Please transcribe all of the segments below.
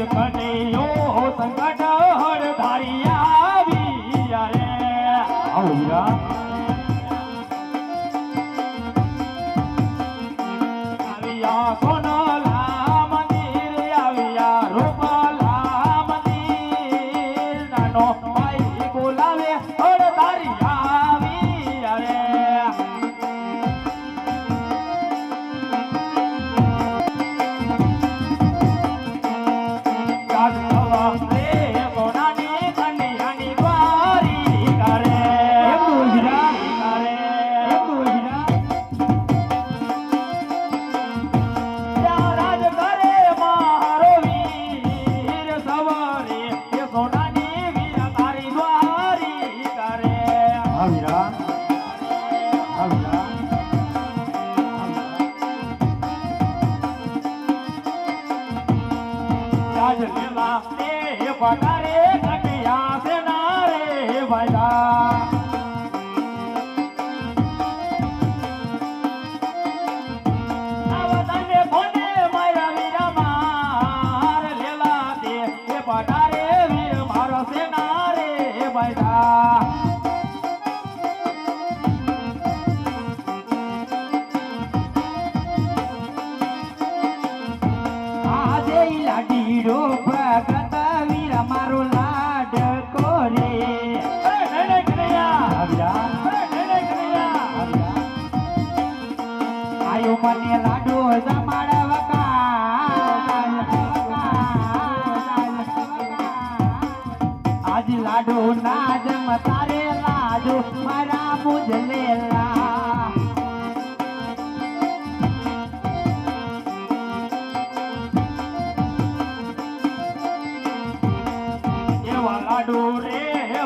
આજ ભાઈ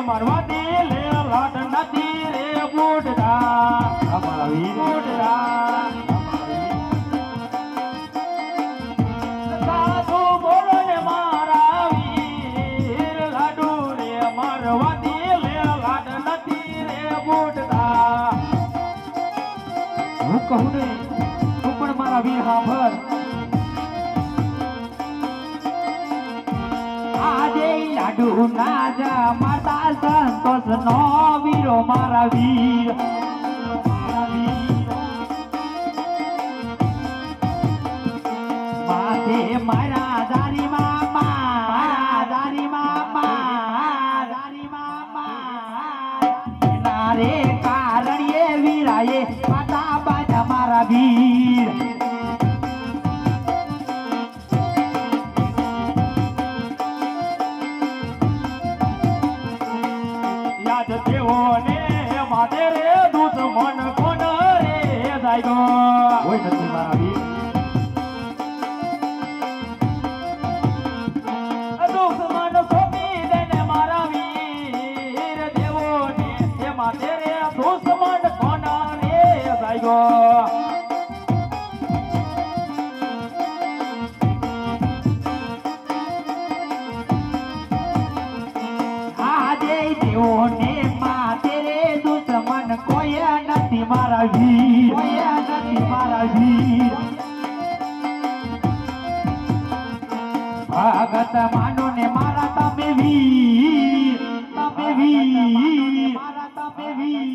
રે દે લે લાડ નથી રે બોડરા અમારા વીર આજે ના જા જમાતા સંતોષ નો વીરો મારા વીર. માથે રે દૂત મન કોણ રે જાય કોઈ નથી મારા વીર. દુશ્મન કોના રે આજે નથી મારા વીર કોઈ નથી મારા વીર ભગત માનો ને મારા તમે વીર. તમે વીર. મારા તમે વીર.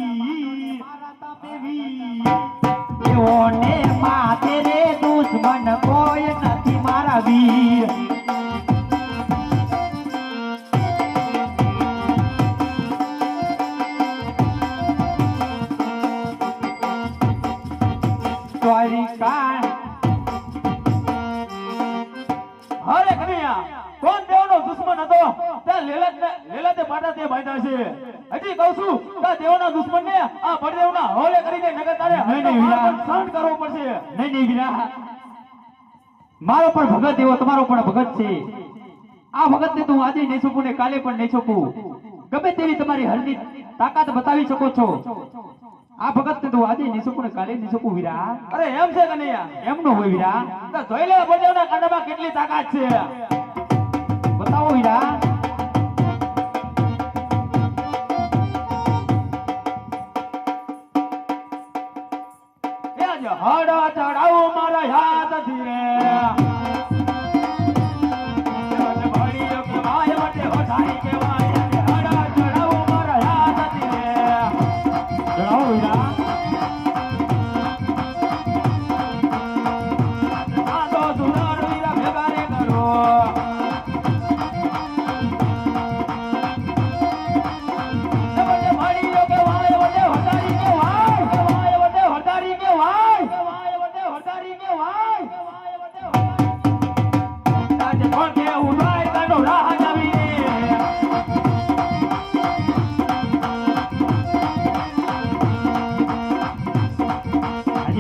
ભગત એવો તમારો પણ ભગત છે. આ ભગત ને તું આજે નહીં છોપું ને કાલે પણ નહીં છોપું ગમે તેવી તમારી હરની તાકાત બતાવી શકો છો. આ ભગત ને તો આજે નહીં છોપું ને કાલે નહીં શકું વીરા. અરે, એમ છે કનૈયા એમ નો હોય, વીરા. જોઈ લે બળદેવના કાંડામાં કેટલી તાકાત છે. બતાવો, વીરા.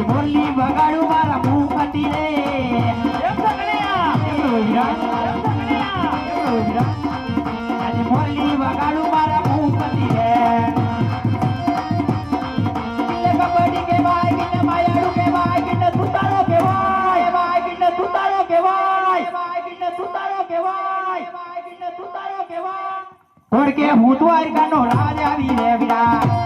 મોરલી બગાડું મારા રે તો તો આજે મોરલી વગાડું મારા મુખતી રે કબડ્ડી કેવાય કિલ્લે માયાડું કેવાય કિલ્લે સુતારો કેવાય કેવાય કિલ્લે સુતારો કેવાય કેવાય કિલ્લે સુતારો કેવાય કેવાય કિલ્લે સુતારો કેવાય થોડકે હું દ્વારકાનો રાજ આવી રે વીરા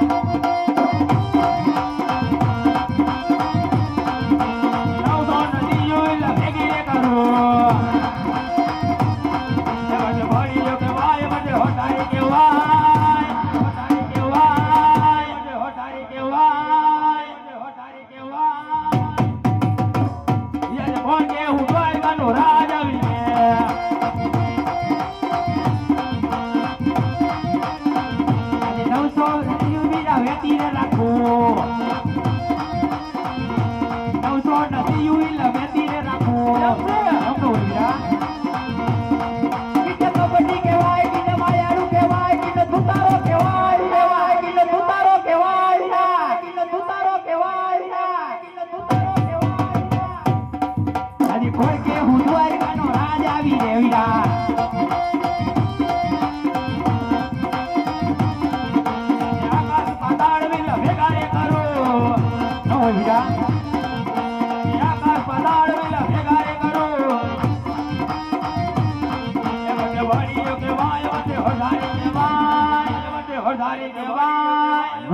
નો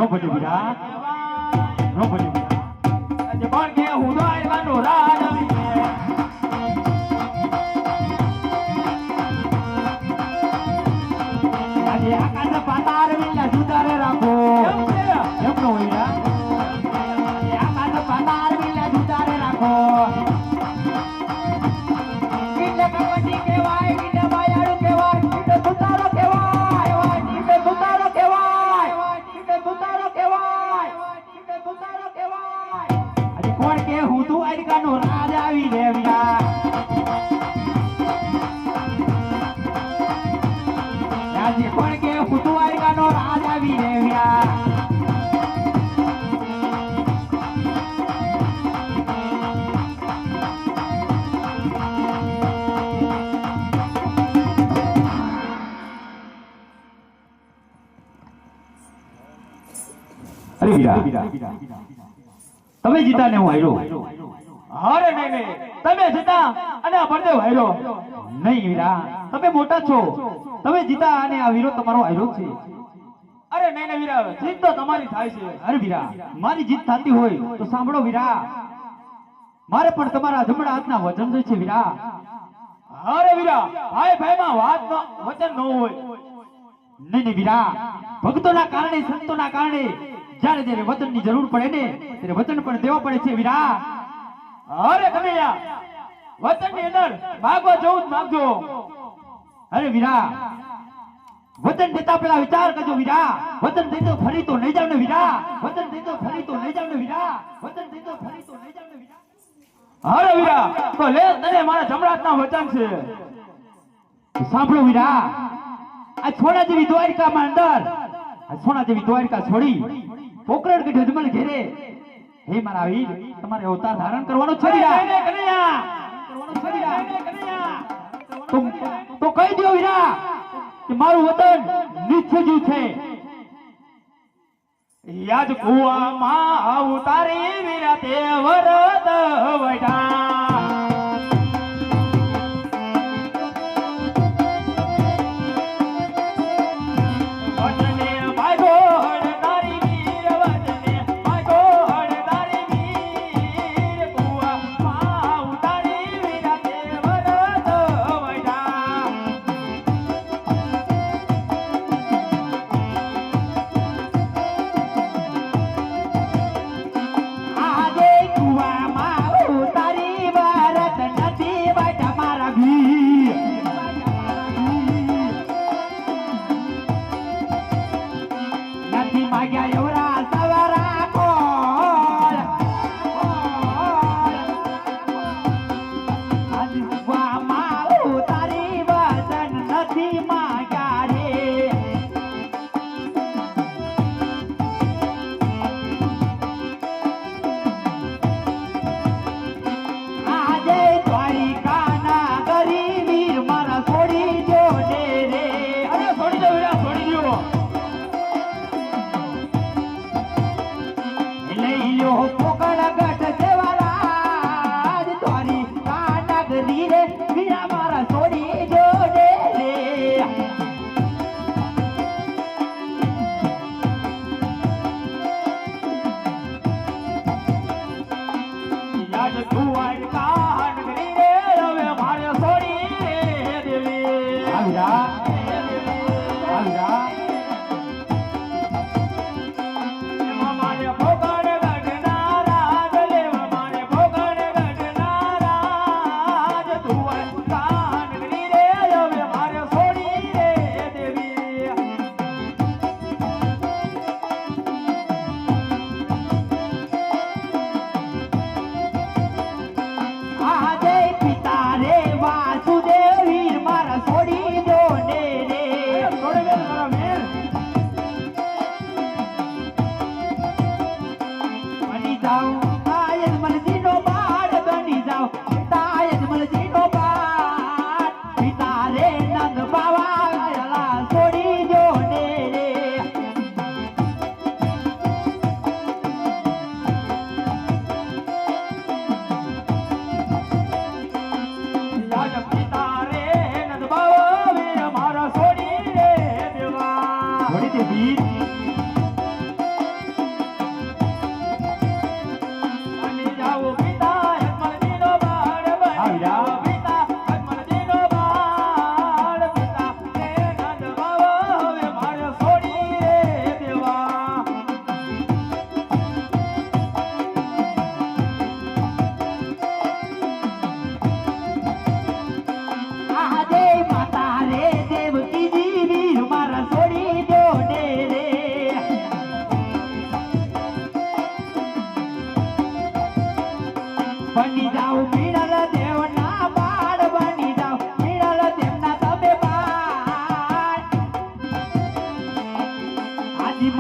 બને વીરા નો બને વીરા આજે કોણ કે હું દ્વારકાનો રાજ આજે આકાશ પાતાળ વિલા સુતારે રાખો. એમ છે. એમ નો હોય અરે વીરા તમે જીતા ને હું હાર્યો. અરે નહીં નહીં. તમે જીતા અને આ બળદેવ હાર્યો. નહીં વીરા તમે મોટા છો. તમે જીતા અને આ વીરો તમારો હાર્યો છે. અરે નહીં નહીં વીરા, જીત તો તમારી થાય છે. અરે વીરા, મારી જીત થતી હોય તો સાંભળો વીરા. મારે પણ તમારા જમણા હાથના વચન જોઈ છે વીરા. અરે વીરા, ભાઈ ભાઈમાં વાત વચન ન હોય. નહીં નહીં વીરા. ભક્તોના કારણે, સંતોના કારણે જ્યારે જ્યારે વતનની જરૂર પડે ને, ત્યારે વચન પણ દેવો પડે છે વીરા. અરે કનૈયા વચનની અંદર માગવા જવું જ માગજો. અરે વીરા વચન દેતા પેલા વિચાર કરજો વીરા. વતન દઈ દો ફરી તો નહીં જાવ ને વીરા. વતન દઈ દો ફરી તો નહીં જાવ ને વીરા વચન દેતો ફરી તો નહીં જાવ ને વીરા. અરે વીરા, તો લે તને મારા જમરાજના વચન છે. સાંભળો વીરા. આ છોડા જેવી દ્વારિકામાં અંદર, આ સોના જેવી દ્વારિકા છોડી પોકરણ કે ઢજમલ ઘેરે. હે મારા વીર તમારે અવતાર ધારણ કરવાનો છે તો તો કહી દો વીરા કે મારું વતન નિશ્ચય છે. યાદ કુવામાં ઉતારી વીરા તે વરદ વટા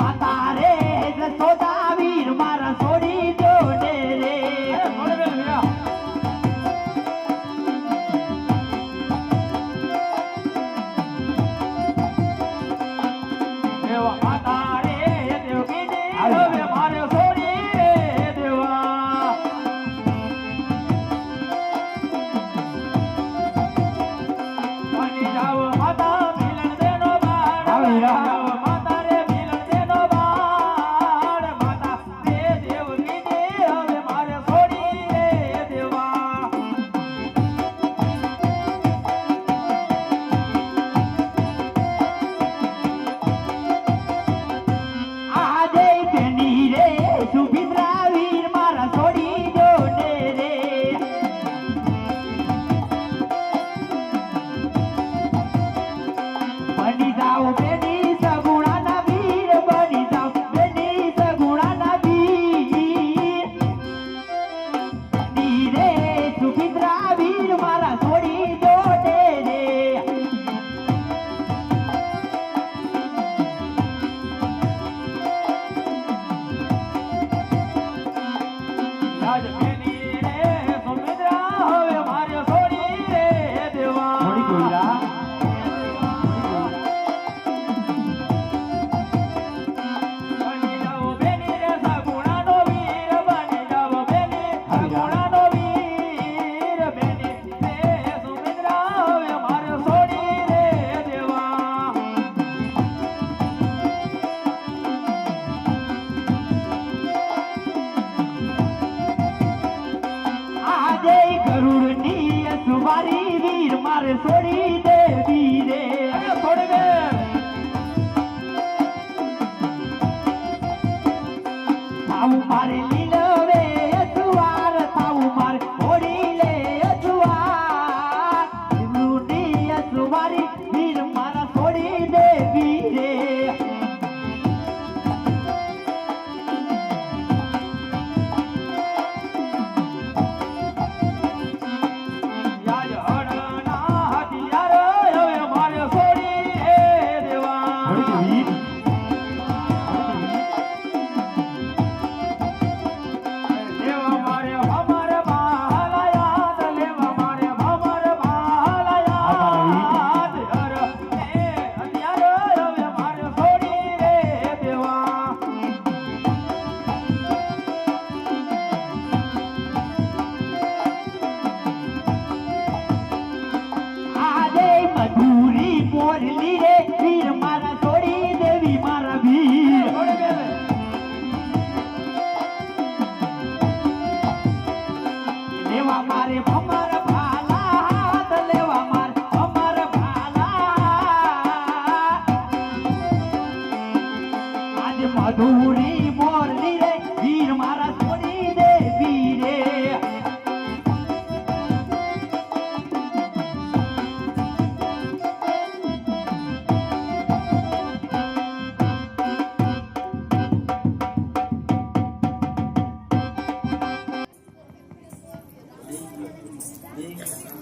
આજી